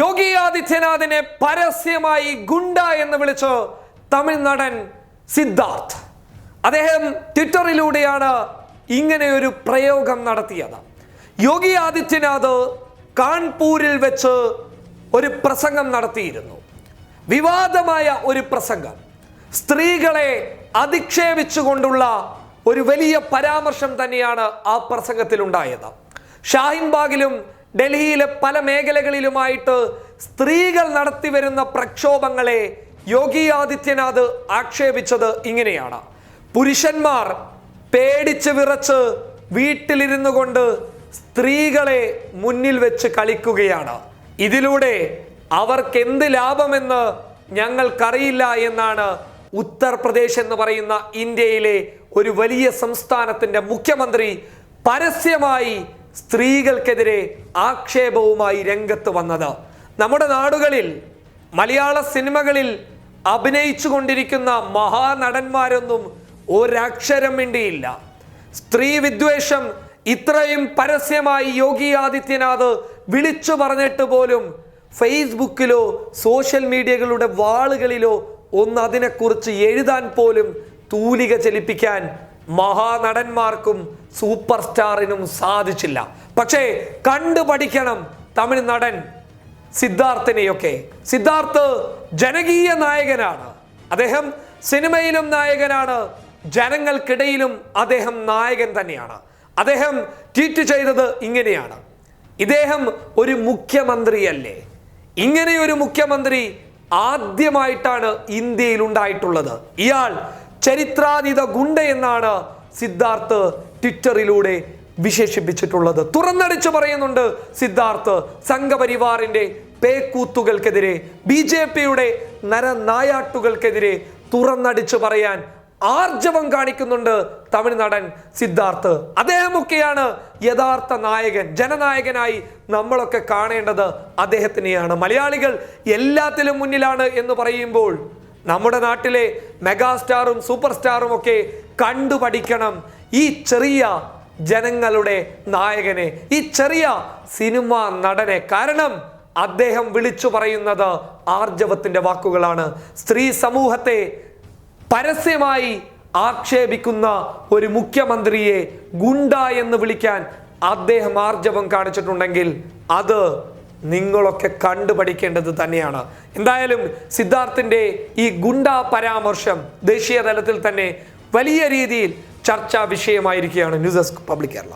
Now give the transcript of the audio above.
യോഗി ആദിത്യനാഥിനെ പരസ്യമായി ഗുണ്ട എന്ന് വിളിച്ച് തമിഴ് നടൻ സിദ്ധാർത്ഥ്. അദ്ദേഹം ട്വിറ്ററിലൂടെയാണ് ഇങ്ങനെ ഒരു പ്രയോഗം നടത്തിയത്. യോഗി ആദിത്യനാഥ് കാൺപൂരിൽ വെച്ച് ഒരു പ്രസംഗം നടത്തിയിരുന്നു. വിവാദമായ ഒരു പ്രസംഗം. സ്ത്രീകളെ അധിക്ഷേപിച്ചുകൊണ്ടുള്ള ഒരു വലിയ പരാമർശം തന്നെയാണ് ആ പ്രസംഗത്തിൽ ഉണ്ടായത് ഷാഹിൻ ബാഗിലും ഡൽഹിയിലെ പല മേഖലകളിലുമായിട്ട് സ്ത്രീകൾ നടത്തിവരുന്ന പ്രക്ഷോഭങ്ങളെ യോഗി ആദിത്യനാഥ് ആക്ഷേപിച്ചത് ഇങ്ങനെയാണ്. പുരുഷന്മാർ പേടിച്ച് വിറച്ച് വീട്ടിലിരുന്നു കൊണ്ട് സ്ത്രീകളെ മുന്നിൽ വെച്ച് കളിക്കുകയാണ്. ഇതിലൂടെ അവർക്ക് എന്ത് ലാഭമെന്ന് ഞങ്ങൾക്കറിയില്ല എന്നാണ് ഉത്തർപ്രദേശ് എന്ന് പറയുന്ന ഇന്ത്യയിലെ ഒരു വലിയ സംസ്ഥാനത്തിന്റെ മുഖ്യമന്ത്രി പരസ്യമായി സ്ത്രീകൾക്കെതിരെ ആക്ഷേപവുമായി രംഗത്ത് വന്നത്. നമ്മുടെ നാടുകളിൽ മലയാള സിനിമകളിൽ അഭിനയിച്ചു കൊണ്ടിരിക്കുന്ന മഹാനടന്മാരൊന്നും ഒരക്ഷരം മിണ്ടിയില്ല. സ്ത്രീ വിദ്വേഷം ഇത്രയും പരസ്യമായി യോഗി ആദിത്യനാഥ് വിളിച്ചു പറഞ്ഞിട്ട് പോലും ഫേസ്ബുക്കിലോ സോഷ്യൽ മീഡിയകളുടെ വാളുകളിലോ ഒന്ന് അതിനെക്കുറിച്ച് എഴുതാൻ പോലും തൂലിക ചലിപ്പിക്കാൻ മഹാനടന്മാർക്കും സൂപ്പർ സ്റ്റാറിനും സാധിച്ചില്ല. പക്ഷേ കണ്ടു പഠിക്കണം തമിഴ് നടൻ സിദ്ധാർത്ഥിനെയൊക്കെ. സിദ്ധാർത്ഥ് ജനകീയ നായകനാണ്. അദ്ദേഹം സിനിമയിലും നായകനാണ്. ജനങ്ങൾക്കിടയിലും അദ്ദേഹം നായകൻ തന്നെയാണ്. അദ്ദേഹം ട്വീറ്റ് ചെയ്തത് ഇങ്ങനെയാണ്. ഇദ്ദേഹം ഒരു മുഖ്യമന്ത്രിയല്ലേ. ഇങ്ങനെയൊരു മുഖ്യമന്ത്രി ആദ്യമായിട്ടാണ് ഇന്ത്യയിൽ ഉണ്ടായിട്ടുള്ളത് ഇയാൾ ചരിത്രാതീത ഗുണ്ട എന്നാണ് സിദ്ധാർത്ഥ് ട്വിറ്ററിലൂടെ വിശേഷിപ്പിച്ചിട്ടുള്ളത്. തുറന്നടിച്ചു പറയുന്നുണ്ട് സിദ്ധാർത്ഥ് സംഘപരിവാറിന്റെ പേക്കൂത്തുകൾക്കെതിരെ ബി ജെ പിയുടെ നരനായാട്ടുകൾക്കെതിരെ തുറന്നടിച്ചു പറയാൻ ആർജവം കാണിക്കുന്നുണ്ട് തമിഴ് നടൻ സിദ്ധാർത്ഥ്. അദ്ദേഹമൊക്കെയാണ് യഥാർത്ഥ നായകൻ ജനനായകനായി നമ്മളൊക്കെ കാണേണ്ടത് അദ്ദേഹത്തിനെയാണ്. മലയാളികൾ എല്ലാത്തിലും മുന്നിലാണ് എന്ന് പറയുമ്പോൾ നമ്മുടെ നാട്ടിലെ മെഗാസ്റ്റാറും സൂപ്പർ സ്റ്റാറും ഒക്കെ കണ്ടു പഠിക്കണം ഈ ചെറിയ ജനങ്ങളുടെ നായകനെ ഈ ചെറിയ സിനിമ നടനെ. കാരണം അദ്ദേഹം വിളിച്ചു പറയുന്നത് ആർജവത്തിന്റെ വാക്കുകളാണ്. സ്ത്രീ സമൂഹത്തെ പരസ്യമായി ആക്ഷേപിക്കുന്ന ഒരു മുഖ്യമന്ത്രിയെ ഗുണ്ട എന്ന് വിളിക്കാൻ അദ്ദേഹം ആർജവം കാണിച്ചിട്ടുണ്ടെങ്കിൽ അത് നിങ്ങളൊക്കെ കണ്ടുപഠിക്കേണ്ടത് തന്നെയാണ്. എന്തായാലും സിദ്ധാർത്ഥിന്റെ ഈ ഗുണ്ട പരാമർശം ദേശീയ തലത്തിൽ തന്നെ വലിയ രീതിയിൽ ചർച്ചാ വിഷയമായിരിക്കുകയാണ് ന്യൂസ് ഡെസ്ക് പബ്ലിക് കേരള.